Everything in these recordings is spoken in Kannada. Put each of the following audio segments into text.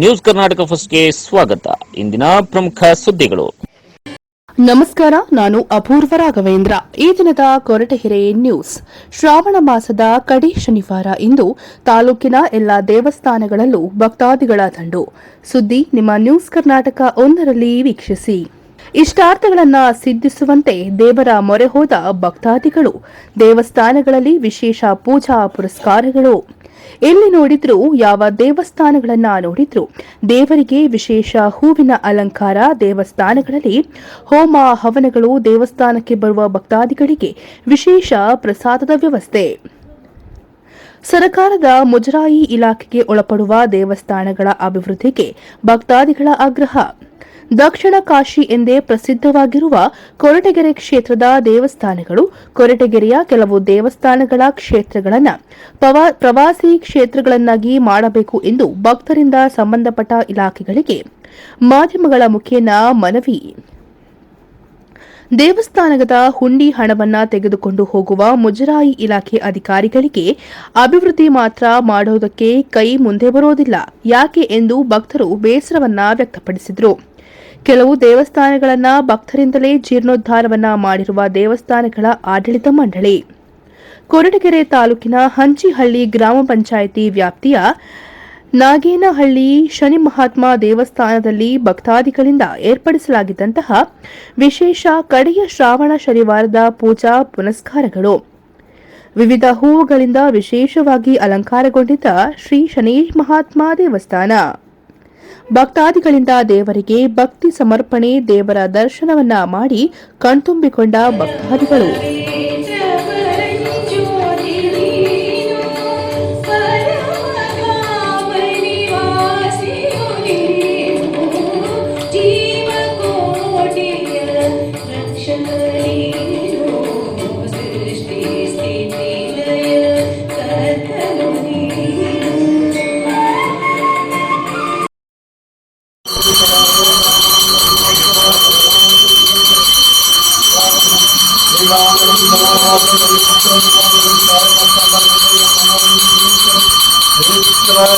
ನ್ಯೂಸ್ ಕರ್ನಾಟಕ ಫಸ್ಟ್ಗೆ ಸ್ವಾಗತ. ಇಂದಿನ ಪ್ರಮುಖ ಸುದ್ದಿಗಳು. ನಮಸ್ಕಾರ, ನಾನು ಅಪೂರ್ವ ರಾಘವೇಂದ್ರ. ಈ ದಿನದ ಕೊರಟಗೆರೆ ನ್ಯೂಸ್. ಶ್ರಾವಣ ಮಾಸದ ಕಡೆ ಶನಿವಾರ ಇಂದು ತಾಲೂಕಿನ ಎಲ್ಲಾ ದೇವಸ್ಥಾನಗಳಲ್ಲೂ ಭಕ್ತಾದಿಗಳ ದಂಡು. ಸುದ್ದಿ ನಿಮ್ಮ ನ್ಯೂಸ್ ಕರ್ನಾಟಕ ಒಂದರಲ್ಲಿ ವೀಕ್ಷಿಸಿ. ಇಷ್ಟಾರ್ಥಗಳನ್ನು ಸಿದ್ಧಿಸುವಂತೆ ದೇವರ ಮೊರೆ ಹೋದ ಭಕ್ತಾದಿಗಳು. ದೇವಸ್ಥಾನಗಳಲ್ಲಿ ವಿಶೇಷ ಪೂಜಾ ಪುರಸ್ಕಾರಗಳು. ಎಲ್ಲಿ ನೋಡಿದ್ರು ಯಾವ ದೇವಸ್ಥಾನಗಳನ್ನ ನೋಡಿದ್ರು ದೇವರಿಗೆ ವಿಶೇಷ ಹೂವಿನ ಅಲಂಕಾರ ದೇವಸ್ಥಾನಗಳಲ್ಲಿ ಹೋಮ ಹವನಗಳು ದೇವಸ್ಥಾನಕ್ಕೆ ಬರುವ ಭಕ್ತಾದಿಗಳಿಗೆ ವಿಶೇಷ ಪ್ರಸಾದದ ವ್ಯವಸ್ಥೆ. ಸರ್ಕಾರದ ಮುಜರಾಯಿ ಇಲಾಖೆಗೆ ಒಳಪಡುವ ದೇವಸ್ಥಾನಗಳ ಅಭಿವೃದ್ಧಿಗೆ ಭಕ್ತಾದಿಗಳ ಆಗ್ರಹ. ದಕ್ಷಿಣ ಕಾಶಿ ಎಂದೇ ಪ್ರಸಿದ್ಧವಾಗಿರುವ ಕೊರಟಗೆರೆ ಕ್ಷೇತ್ರದ ದೇವಸ್ಥಾನಗಳು, ಕೊರಟಗೆರೆಯ ಕೆಲವು ದೇವಸ್ಥಾನಗಳ ಕ್ಷೇತ್ರಗಳನ್ನು ಪ್ರವಾಸಿ ಕ್ಷೇತ್ರಗಳನ್ನಾಗಿ ಮಾಡಬೇಕು ಎಂದು ಭಕ್ತರಿಂದ ಸಂಬಂಧಪಟ್ಟ ಇಲಾಖೆಗಳಿಗೆ ಮಾಧ್ಯಮಗಳ ಮುಖೇನ ಮನವಿ. ದೇವಸ್ಥಾನದ ಹುಂಡಿ ಹಣವನ್ನು ತೆಗೆದುಕೊಂಡು ಹೋಗುವ ಮುಜರಾಯಿ ಇಲಾಖೆ ಅಧಿಕಾರಿಗಳಿಗೆ ಅಭಿವೃದ್ಧಿ ಮಾತ್ರ ಮಾಡೋದಕ್ಕೆ ಕೈ ಮುಂದೆ ಬರೋದಿಲ್ಲ. ಯಾಕೆ ಎಂದು ಭಕ್ತರು ಬೇಸರವನ್ನ ವ್ಯಕ್ತಪಡಿಸಿದರು. ಕೆಲವು ದೇವಸ್ಥಾನಗಳನ್ನ ಭಕ್ತರಿಂದಲೇ ಜೀರ್ಣೋದ್ಧಾರವನ್ನ ಮಾಡಿರುವ ದೇವಸ್ಥಾನಗಳ ಆಡಳಿತ ಮಂಡಳಿ. ಕೊರಟಗೆರೆ ತಾಲೂಕಿನ ಹಂಚಿಹಳ್ಳಿ ಗ್ರಾಮ ಪಂಚಾಯಿತಿ ವ್ಯಾಪ್ತಿಯ ನಾಗೇನಹಳ್ಳಿ ಶನಿ ಮಹಾತ್ಮ ದೇವಸ್ಥಾನದಲ್ಲಿ ಭಕ್ತಾದಿಗಳಿಂದ ಏರ್ಪಡಿಸಲಾಗಿದ್ದಂತಹ ವಿಶೇಷ ಕಡೆಯ ಶ್ರಾವಣ ಶನಿವಾರದ ಪೂಜಾ ಪುನಸ್ಕಾರಗಳು. ವಿವಿಧ ಹೂವುಗಳಿಂದ ವಿಶೇಷವಾಗಿ ಅಲಂಕಾರಗೊಂಡಿದ್ದ ಶ್ರೀ ಶನಿ ಮಹಾತ್ಮ ದೇವಸ್ಥಾನ. ಭಕ್ತಾದಿಗಳಿಂದ ದೇವರಿಗೆ ಭಕ್ತಿ ಸಮರ್ಪಣೆ ದೇವರ ದರ್ಶನವನ್ನ ಮಾಡಿ ಕಣ್ತುಂಬಿಕೊಂಡ ಭಕ್ತಾದಿಗಳು.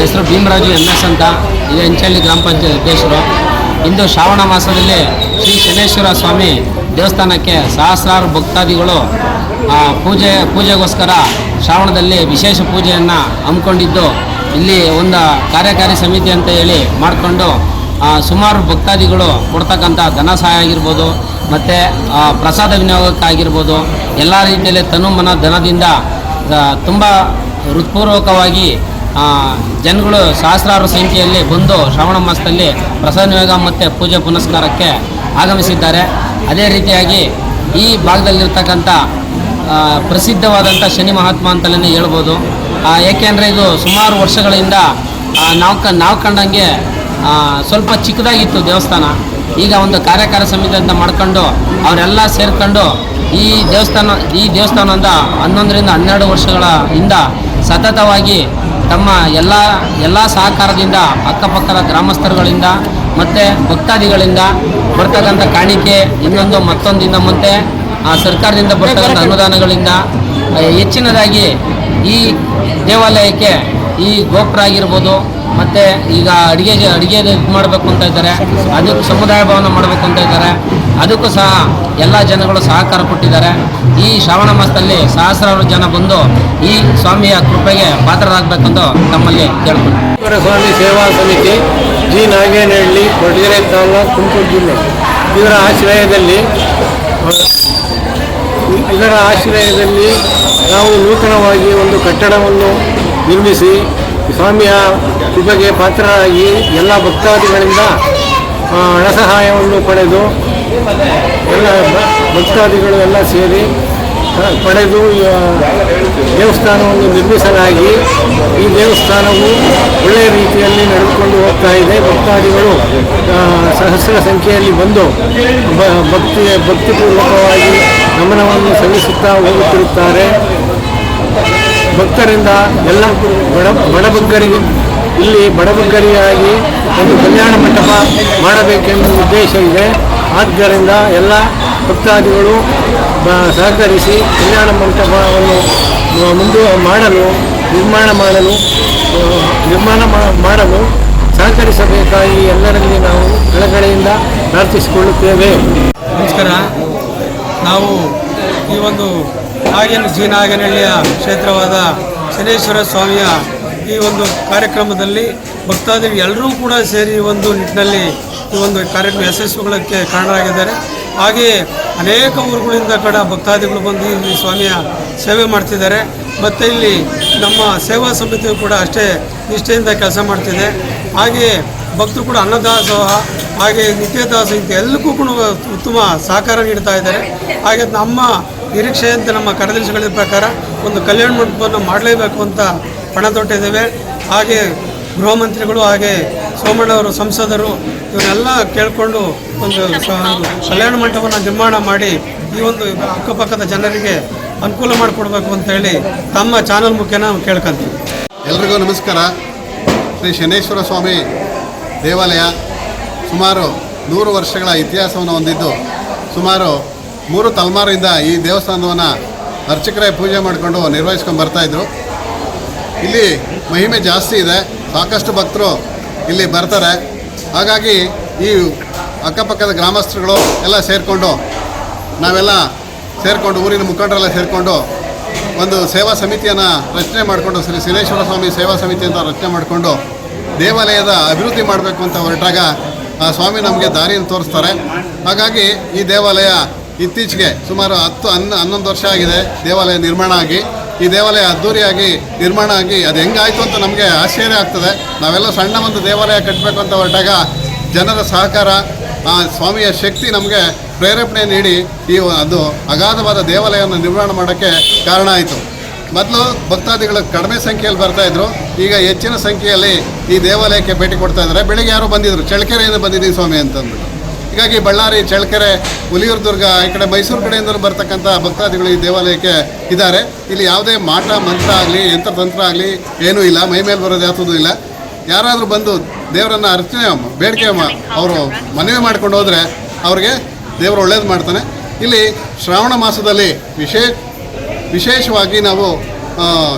ಹೆಸರು ಭೀಮರಾಜು ಎಂ ಎಸ್ ಅಂತ. ಇದು ಹೆಂಚಳ್ಳಿ ಗ್ರಾಮ ಪಂಚಾಯತ್ ಅಧ್ಯಕ್ಷರು. ಇಂದು ಶ್ರಾವಣ ಮಾಸದಲ್ಲಿ ಶ್ರೀ ಶನೇಶ್ವರ ಸ್ವಾಮಿ ದೇವಸ್ಥಾನಕ್ಕೆ ಸಹಸ್ರಾರು ಭಕ್ತಾದಿಗಳು ಪೂಜೆ, ಪೂಜೆಗೋಸ್ಕರ ಶ್ರಾವಣದಲ್ಲಿ ವಿಶೇಷ ಪೂಜೆಯನ್ನು ಹಮ್ಮಿಕೊಂಡಿದ್ದು, ಇಲ್ಲಿ ಒಂದು ಕಾರ್ಯಕಾರಿ ಸಮಿತಿ ಅಂತ ಹೇಳಿ ಮಾಡಿಕೊಂಡು ಸುಮಾರು ಭಕ್ತಾದಿಗಳು ಕೊಡ್ತಕ್ಕಂಥ ಧನ ಸಹಾಯ ಆಗಿರ್ಬೋದು, ಮತ್ತು ಪ್ರಸಾದ ವಿನಿಯೋಗಕ್ಕಾಗಿರ್ಬೋದು, ಎಲ್ಲ ರೀತಿಯಲ್ಲಿ ತನು ಮನ ಧನದಿಂದ ತುಂಬ ಹೃತ್ಪೂರ್ವಕವಾಗಿ ಜನಗಳು ಸಹಸ್ರಾರು ಸಂಖ್ಯೆಯಲ್ಲಿ ಬಂದು ಶ್ರಾವಣ ಮಾಸದಲ್ಲಿ ಪ್ರಸಾದ ಯೋಗ ಮತ್ತು ಪೂಜೆ ಪುನಸ್ಕಾರಕ್ಕೆ ಆಗಮಿಸಿದ್ದಾರೆ. ಅದೇ ರೀತಿಯಾಗಿ ಈ ಭಾಗದಲ್ಲಿರ್ತಕ್ಕಂಥ ಪ್ರಸಿದ್ಧವಾದಂಥ ಶನಿ ಮಹಾತ್ಮ ಅಂತಲೇ ಹೇಳ್ಬೋದು. ಏಕೆಂದರೆ ಇದು ಸುಮಾರು ವರ್ಷಗಳಿಂದ ನಾವು ಕ, ನಾವು ಕಂಡಂಗೆ ಸ್ವಲ್ಪ ಚಿಕ್ಕದಾಗಿತ್ತು ದೇವಸ್ಥಾನ. ಈಗ ಒಂದು ಕಾರ್ಯಕಾರ ಸಮಿತಿ ಅಂತ ಮಾಡ್ಕೊಂಡು ಅವರೆಲ್ಲ ಸೇರ್ಕೊಂಡು ಈ ದೇವಸ್ಥಾನ, ಈ ದೇವಸ್ಥಾನದ ಹನ್ನೊಂದರಿಂದ ಹನ್ನೆರಡು ವರ್ಷಗಳ ಹಿಂದ ಸತತವಾಗಿ ತಮ್ಮ ಎಲ್ಲ ಎಲ್ಲ ಸಹಕಾರದಿಂದ, ಅಕ್ಕಪಕ್ಕದ ಗ್ರಾಮಸ್ಥರುಗಳಿಂದ, ಮತ್ತು ಭಕ್ತಾದಿಗಳಿಂದ ಬರ್ತಕ್ಕಂಥ ಕಾಣಿಕೆ ಇನ್ನೊಂದು ಮತ್ತೊಂದು ಮತ್ತು ಆ, ಸರ್ಕಾರದಿಂದ ಬರ್ತಕ್ಕಂಥ ಅನುದಾನಗಳಿಂದ ಹೆಚ್ಚಿನದಾಗಿ ಈ ದೇವಾಲಯಕ್ಕೆ ಈ ಗೋಪುರ ಆಗಿರ್ಬೋದು, ಮತ್ತು ಈಗ ಅಡುಗೆ ಅಡುಗೆ ಮಾಡಬೇಕು ಅಂತ ಇದ್ದಾರೆ ಅದಕ್ಕೆ ಸಮುದಾಯ ಭವನ ಮಾಡಬೇಕು ಅಂತ ಇದ್ದಾರೆ. ಅದಕ್ಕೂ ಸಹ ಎಲ್ಲ ಜನಗಳು ಸಹಕಾರ ಕೊಟ್ಟಿದ್ದಾರೆ. ಈ ಶ್ರಾವಣ ಮಾಸದಲ್ಲಿ ಸಹಸ್ರಾರು ಜನ ಬಂದು ಈ ಸ್ವಾಮಿಯ ಕೃಪೆಗೆ ಪಾತ್ರರಾಗಬೇಕೆಂದು ತಮ್ಮಲ್ಲಿ ಕೇಳ್ಕೊಂಡು. ಸ್ವಾಮಿ ಸೇವಾ ಸಮಿತಿ, ಜಿ. ನಾಗೇನಹಳ್ಳಿ ಕೊಡಗೆರೆ ತಾಲೂಕು ತುಮಕೂರು ಜಿಲ್ಲೆ. ಇದರ ಆಶ್ರಯದಲ್ಲಿ, ಇವರ ಆಶ್ರಯದಲ್ಲಿ ನಾವು ನೂತನವಾಗಿ ಒಂದು ಕಟ್ಟಡವನ್ನು ನಿರ್ಮಿಸಿ ಸ್ವಾಮಿಯ ಕೃಪೆಗೆ ಪಾತ್ರರಾಗಿ ಎಲ್ಲ ಭಕ್ತಾದಿಗಳಿಂದ ಹಣ ಸಹಾಯವನ್ನು ಪಡೆದು ಎಲ್ಲ ಭಕ್ತಾದಿಗಳು ಎಲ್ಲ ಸೇರಿ ಪಡೆದು ದೇವಸ್ಥಾನವನ್ನು ನಿರ್ಮಿಸಲಾಗಿ, ಈ ದೇವಸ್ಥಾನವು ಒಳ್ಳೆಯ ರೀತಿಯಲ್ಲಿ ನಡೆದುಕೊಂಡು ಹೋಗ್ತಾ ಇದೆ. ಭಕ್ತಾದಿಗಳು ಸಹಸ್ರ ಸಂಖ್ಯೆಯಲ್ಲಿ ಬಂದು ಭಕ್ತಿ, ಭಕ್ತಿಪೂರ್ವಕವಾಗಿ ಗಮನವನ್ನು ಸಲ್ಲಿಸುತ್ತಾ ಹೋಗುತ್ತಿರುತ್ತಾರೆ. ಭಕ್ತರಿಂದ ಎಲ್ಲ ಬಡ, ಬಡಬಗ್ಗರಿಗೆ, ಇಲ್ಲಿ ಬಡಬಗ್ಗರಿಗಾಗಿ ಒಂದು ಕಲ್ಯಾಣ ಮಂಟಪ ಮಾಡಬೇಕೆಂಬ ಉದ್ದೇಶ ಇದೆ. ಆದ್ದರಿಂದ ಎಲ್ಲ ಭಕ್ತಾದಿಗಳು ಸಹಕರಿಸಿ ಕಲ್ಯಾಣ ಮಂಟಪವನ್ನು ಮುಂದು ಮಾಡಲು, ನಿರ್ಮಾಣ ಮಾಡಲು ನಿರ್ಮಾಣ ಮಾಡಲು ಸಹಕರಿಸಬೇಕಾಗಿ ಎಲ್ಲರಲ್ಲಿ ನಾವು ಕೆಳಗಡೆಯಿಂದ ಪ್ರಾರ್ಥಿಸಿಕೊಳ್ಳುತ್ತೇವೆ. ನಮಸ್ಕಾರ. ನಾವು ಈ ಒಂದು ನಾಗೇನ ಜೀನಾಗನಹಳ್ಳಿಯ ಕ್ಷೇತ್ರವಾದ ಶನೇಶ್ವರ ಸ್ವಾಮಿಯ ಈ ಒಂದು ಕಾರ್ಯಕ್ರಮದಲ್ಲಿ ಭಕ್ತಾದಿಗಳು ಎಲ್ಲರೂ ಕೂಡ ಸೇರಿ ಒಂದು ನಿಟ್ಟಿನಲ್ಲಿ ಈ ಒಂದು ಕಾರ್ಯಕ್ರಮ ಯಶಸ್ವಿಗೊಳ್ಳಕ್ಕೆ ಕಾರಣರಾಗಿದ್ದಾರೆ. ಹಾಗೆಯೇ ಅನೇಕ ಊರುಗಳಿಂದ ಕಡ ಭಕ್ತಾದಿಗಳು ಬಂದು ಇಲ್ಲಿ ಸ್ವಾಮಿಯ ಸೇವೆ ಮಾಡ್ತಿದ್ದಾರೆ. ಮತ್ತು ಇಲ್ಲಿ ನಮ್ಮ ಸೇವಾ ಸಮಿತಿಯು ಕೂಡ ಅಷ್ಟೇ ನಿಷ್ಠೆಯಿಂದ ಕೆಲಸ ಮಾಡ್ತಿದೆ. ಹಾಗೆಯೇ ಭಕ್ತರು ಕೂಡ ಅನ್ನದಾಸೋಹ, ಹಾಗೆ ನಿತ್ಯದಾಸ ಇಂಥ ಎಲ್ಲಕ್ಕೂ ಕೂಡ ಉತ್ತಮ ಸಹಕಾರ ನೀಡ್ತಾ ಇದ್ದಾರೆ. ಹಾಗೆ ನಮ್ಮ ನಿರೀಕ್ಷೆಯಂತೆ ನಮ್ಮ ಕಾರ್ಯದರ್ಶಿಗಳ ಪ್ರಕಾರ ಒಂದು ಕಲ್ಯಾಣ ಮಂಟಪವನ್ನು ಮಾಡಲೇಬೇಕು ಅಂತ ಪಣ ತೊಟ್ಟಿದ್ದೇವೆ ಹಾಗೆ ಗೃಹ ಮಂತ್ರಿಗಳು, ಹಾಗೆ ಸೋಮಣ್ಣವರು ಸಂಸದರು ಇವನ್ನೆಲ್ಲ ಕೇಳಿಕೊಂಡು ಒಂದು ಕಲ್ಯಾಣ ಮಂಟಪವನ್ನು ನಿರ್ಮಾಣ ಮಾಡಿ ಈ ಒಂದು ಅಕ್ಕಪಕ್ಕದ ಜನರಿಗೆ ಅನುಕೂಲ ಮಾಡಿಕೊಡ್ಬೇಕು ಅಂತ ಹೇಳಿ ತಮ್ಮ ಚಾನಲ್ ಮುಖ್ಯನ ನಾವು ಕೇಳ್ಕೊಂತೀವಿ. ಎಲ್ರಿಗೂ ನಮಸ್ಕಾರ. ಶ್ರೀ ಶನೇಶ್ವರ ಸ್ವಾಮಿ ದೇವಾಲಯ ಸುಮಾರು ನೂರು ವರ್ಷಗಳ ಇತಿಹಾಸವನ್ನು ಹೊಂದಿದ್ದು, ಸುಮಾರು ಮೂರು ತಲೆಮಾರಿಂದ ಈ ದೇವಸ್ಥಾನವನ್ನು ಅರ್ಚಕರೇ ಪೂಜೆ ಮಾಡಿಕೊಂಡು ನಿರ್ವಹಿಸ್ಕೊಂಡು ಬರ್ತಾಯಿದ್ರು ಇಲ್ಲಿ ಮಹಿಮೆ ಜಾಸ್ತಿ ಇದೆ. ಸಾಕಷ್ಟು ಭಕ್ತರು ಇಲ್ಲಿ ಬರ್ತಾರೆ. ಹಾಗಾಗಿ ಈ ಅಕ್ಕಪಕ್ಕದ ಗ್ರಾಮಸ್ಥರುಗಳು ಎಲ್ಲ ಸೇರಿಕೊಂಡು, ನಾವೆಲ್ಲ ಸೇರಿಕೊಂಡು, ಊರಿನ ಮುಖಂಡರೆಲ್ಲ ಸೇರಿಕೊಂಡು ಒಂದು ಸೇವಾ ಸಮಿತಿಯನ್ನು ರಚನೆ ಮಾಡಿಕೊಂಡು, ಶ್ರೀ ಸಿದ್ದೇಶ್ವರ ಸ್ವಾಮಿ ಸೇವಾ ಸಮಿತಿ ಅಂತ ರಚನೆ ಮಾಡಿಕೊಂಡು ದೇವಾಲಯದ ಅಭಿವೃದ್ಧಿ ಮಾಡಬೇಕು ಅಂತ ಹೊರಟಾಗ ಆ ಸ್ವಾಮಿ ನಮಗೆ ದಾರಿಯನ್ನು ತೋರಿಸ್ತಾರೆ. ಹಾಗಾಗಿ ಈ ದೇವಾಲಯ ಇತ್ತೀಚೆಗೆ ಸುಮಾರು ಹತ್ತು, ಹನ್ನ, ಹನ್ನೊಂದು ವರ್ಷ ಆಗಿದೆ ದೇವಾಲಯ ನಿರ್ಮಾಣ ಆಗಿ. ಈ ದೇವಾಲಯ ಅದ್ದೂರಿಯಾಗಿ, ನಿರ್ಮಾಣ ಆಗಿ, ಅದು ಹೆಂಗಾಯಿತು ಅಂತ ನಮಗೆ ಆಶ್ಚರ್ಯ ಆಗ್ತದೆ. ನಾವೆಲ್ಲ ಸಣ್ಣ ಒಂದು ದೇವಾಲಯ ಕಟ್ಟಬೇಕು ಅಂತ ಹೊರಟಾಗ ಜನರ ಸಹಕಾರ ಸ್ವಾಮಿಯ ಶಕ್ತಿ ನಮಗೆ ಪ್ರೇರೇಪಣೆ ನೀಡಿ ಈ ಅದು ಅಗಾಧವಾದ ದೇವಾಲಯವನ್ನು ನಿರ್ಮಾಣ ಮಾಡೋಕ್ಕೆ ಕಾರಣ ಆಯಿತು. ಮೊದಲು ಭಕ್ತಾದಿಗಳು ಕಡಿಮೆ ಸಂಖ್ಯೆಯಲ್ಲಿ ಬರ್ತಾ ಇದ್ರು. ಈಗ ಹೆಚ್ಚಿನ ಸಂಖ್ಯೆಯಲ್ಲಿ ಈ ದೇವಾಲಯಕ್ಕೆ ಭೇಟಿ ಕೊಡ್ತಾ ಇದ್ದಾರೆ. ಬೆಳಿಗ್ಗೆ ಯಾರು ಬಂದಿದ್ರು. ಚಳಕೆರೆಯಿಂದ ಬಂದಿದ್ದೀನಿ ಸ್ವಾಮಿ ಅಂತಂದ್ಬಿಟ್ಟು. ಹೀಗಾಗಿ ಬಳ್ಳಾರಿ, ಚಳ್ಳಕೆರೆ, ಹುಲಿಯೂರು ದುರ್ಗ, ಈ ಕಡೆ ಮೈಸೂರು ಕಡೆಯಿಂದ ಬರ್ತಕ್ಕಂಥ ಭಕ್ತಾದಿಗಳು ಈ ದೇವಾಲಯಕ್ಕೆ ಇದ್ದಾರೆ. ಇಲ್ಲಿ ಯಾವುದೇ ಮಾಟ, ಮಂತ್ರ ಆಗಲಿ, ಯಂತ್ರತಂತ್ರ ಆಗಲಿ ಏನೂ ಇಲ್ಲ. ಮೈ ಮೇಲೆ ಬರೋದು ಯಾವುದೂ ಇಲ್ಲ. ಯಾರಾದರೂ ಬಂದು ದೇವರನ್ನು ಅರ್ಚನೆ ಬೇಡಿಕೆ ಅವರು ಮನವಿ ಮಾಡ್ಕೊಂಡು ಹೋದರೆ ಅವ್ರಿಗೆ ದೇವರು ಒಳ್ಳೇದು ಮಾಡ್ತಾನೆ. ಇಲ್ಲಿ ಶ್ರಾವಣ ಮಾಸದಲ್ಲಿ ವಿಶೇಷ ವಿಶೇಷವಾಗಿ ನಾವು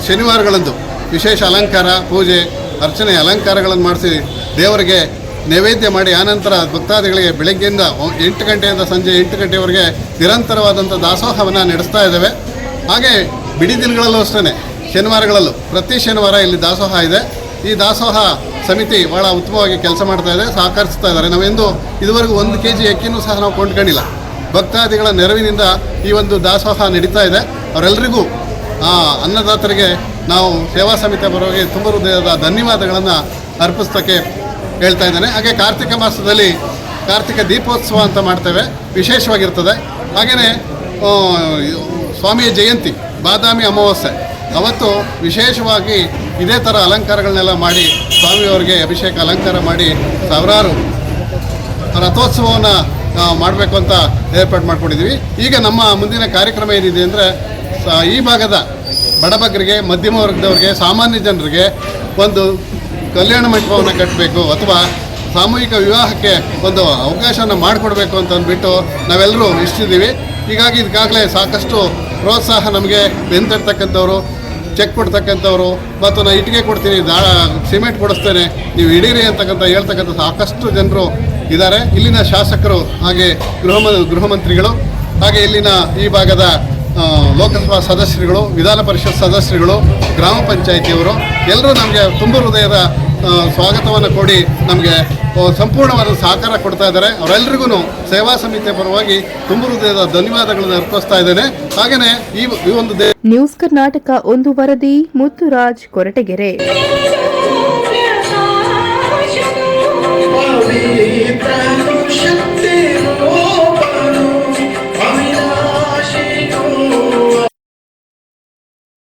ಶನಿವಾರಗಳಂದು ವಿಶೇಷ ಅಲಂಕಾರ, ಪೂಜೆ, ಅರ್ಚನೆ, ಅಲಂಕಾರಗಳನ್ನು ಮಾಡಿಸಿ ದೇವರಿಗೆ ನೈವೇದ್ಯ ಮಾಡಿ ಆನಂತರ ಭಕ್ತಾದಿಗಳಿಗೆ ಬೆಳಗ್ಗೆಯಿಂದ ಎಂಟು ಗಂಟೆಯಿಂದ ಸಂಜೆ ಎಂಟು ಗಂಟೆವರೆಗೆ ನಿರಂತರವಾದಂಥ ದಾಸೋಹವನ್ನು ನಡೆಸ್ತಾ ಇದ್ದೇವೆ. ಹಾಗೆ ಬಿಡಿ ದಿನಗಳಲ್ಲೂ ಅಷ್ಟೇ ಶನಿವಾರಗಳಲ್ಲೂ, ಪ್ರತಿ ಶನಿವಾರ ಇಲ್ಲಿ ದಾಸೋಹ ಇದೆ. ಈ ದಾಸೋಹ ಸಮಿತಿ ಭಾಳ ಉತ್ತಮವಾಗಿ ಕೆಲಸ ಮಾಡ್ತಾ ಇದೆ, ಸಹಕರಿಸ್ತಾ ಇದ್ದಾರೆ. ನಾವೆಂದು ಇದುವರೆಗೂ ಒಂದು ಕೆ ಜಿ ಅಕ್ಕಿನೂ ಸಹ ನಾವು ಕೊಂಡ್ಕೊಂಡಿಲ್ಲ. ಭಕ್ತಾದಿಗಳ ನೆರವಿನಿಂದ ಈ ಒಂದು ದಾಸೋಹ ನಡೀತಾ ಇದೆ. ಅವರೆಲ್ಲರಿಗೂ ಅನ್ನದಾತರಿಗೆ ನಾವು ಸೇವಾ ಸಮಿತಿ ಪರವಾಗಿ ತುಂಬ ಹೃದಯದ ಧನ್ಯವಾದಗಳನ್ನು ಅರ್ಪಿಸ್ತಕ್ಕೆ ಹೇಳ್ತಾ ಇದ್ದಾನೆ. ಹಾಗೆ ಕಾರ್ತಿಕ ಮಾಸದಲ್ಲಿ ಕಾರ್ತಿಕ ದೀಪೋತ್ಸವ ಅಂತ ಮಾಡ್ತೇವೆ. ವಿಶೇಷವಾಗಿರ್ತದೆ. ಹಾಗೆಯೇ ಸ್ವಾಮಿಯ ಜಯಂತಿ, ಬಾದಾಮಿ ಅಮಾವಾಸ್ಯೆ, ಅವತ್ತು ವಿಶೇಷವಾಗಿ ಇದೇ ಥರ ಅಲಂಕಾರಗಳನ್ನೆಲ್ಲ ಮಾಡಿ ಸ್ವಾಮಿಯವರಿಗೆ ಅಭಿಷೇಕ, ಅಲಂಕಾರ ಮಾಡಿ ಸಾವಿರಾರು ರಥೋತ್ಸವವನ್ನು ಮಾಡಬೇಕು ಅಂತ ಏರ್ಪಾಡು ಮಾಡ್ಕೊಂಡಿದ್ದೀವಿ ಈಗ ನಮ್ಮ ಮುಂದಿನ ಕಾರ್ಯಕ್ರಮ ಏನಿದೆ ಅಂದರೆ ಈ ಭಾಗದ ಬಡಬಗ್ಗರಿಗೆ, ಮಧ್ಯಮ ವರ್ಗದವ್ರಿಗೆ, ಸಾಮಾನ್ಯ ಜನರಿಗೆ ಒಂದು ಕಲ್ಯಾಣ ಮಂಟಪವನ್ನು ಕಟ್ಟಬೇಕು ಅಥವಾ ಸಾಮೂಹಿಕ ವಿವಾಹಕ್ಕೆ ಒಂದು ಅವಕಾಶನ ಮಾಡಿಕೊಡ್ಬೇಕು ಅಂತ ಅಂದ್ಬಿಟ್ಟು ನಾವೆಲ್ಲರೂ ಇಷ್ಟಿದ್ದೀವಿ. ಹೀಗಾಗಿ ಇದಕ್ಕಾಗಲೇ ಸಾಕಷ್ಟು ಪ್ರೋತ್ಸಾಹ ನಮಗೆ ಬೆಂತರ್ತಕ್ಕಂಥವ್ರು ಚೆಕ್ ಕೊಡ್ತಕ್ಕಂಥವ್ರು ಮತ್ತು ನಾನು ಇಟ್ಟಿಗೆ ಕೊಡ್ತೀನಿ ದಾ ಸಿಮೆಂಟ್ ಕೊಡಿಸ್ತೇನೆ, ನೀವು ಇಡೀರಿ ಅಂತಕ್ಕಂಥ ಹೇಳ್ತಕ್ಕಂಥ ಸಾಕಷ್ಟು ಜನರು ಇದ್ದಾರೆ. ಇಲ್ಲಿನ ಶಾಸಕರು ಹಾಗೆ ಗೃಹ ಗೃಹ ಮಂತ್ರಿಗಳು ಹಾಗೆ ಇಲ್ಲಿನ ಈ ಭಾಗದ ಲೋಕಸಭಾ ಸದಸ್ಯರುಗಳು, ವಿಧಾನ ಪರಿಷತ್ ಸದಸ್ಯರುಗಳು, ಗ್ರಾಮ ಪಂಚಾಯಿತಿಯವರು ಎಲ್ಲರೂ ನಮಗೆ ತುಂಬ ಹೃದಯದ ಸ್ವಾಗತವನ್ನು ಕೊಡಿ. ನಮಗೆ ಸಂಪೂರ್ಣವಾದ ಸಹಕಾರ ಕೊಡ್ತಾ ಇದ್ದಾರೆ. ಅವರೆಲ್ಲರಿಗೂ ಸೇವಾ ಸಮಿತಿಯ ಪರವಾಗಿ ತುಂಬ ಹೃದಯದ ಧನ್ಯವಾದಗಳನ್ನು ಅರ್ಪಿಸ್ತಾ ಇದ್ದೇನೆ. ಹಾಗೆಯೇ ಈ ಒಂದು ನ್ಯೂಸ್ ಕರ್ನಾಟಕ ಒಂದು ವರದಿ ಮುತ್ತುರಾಜ್ ಕೊರಟಗೆರೆ.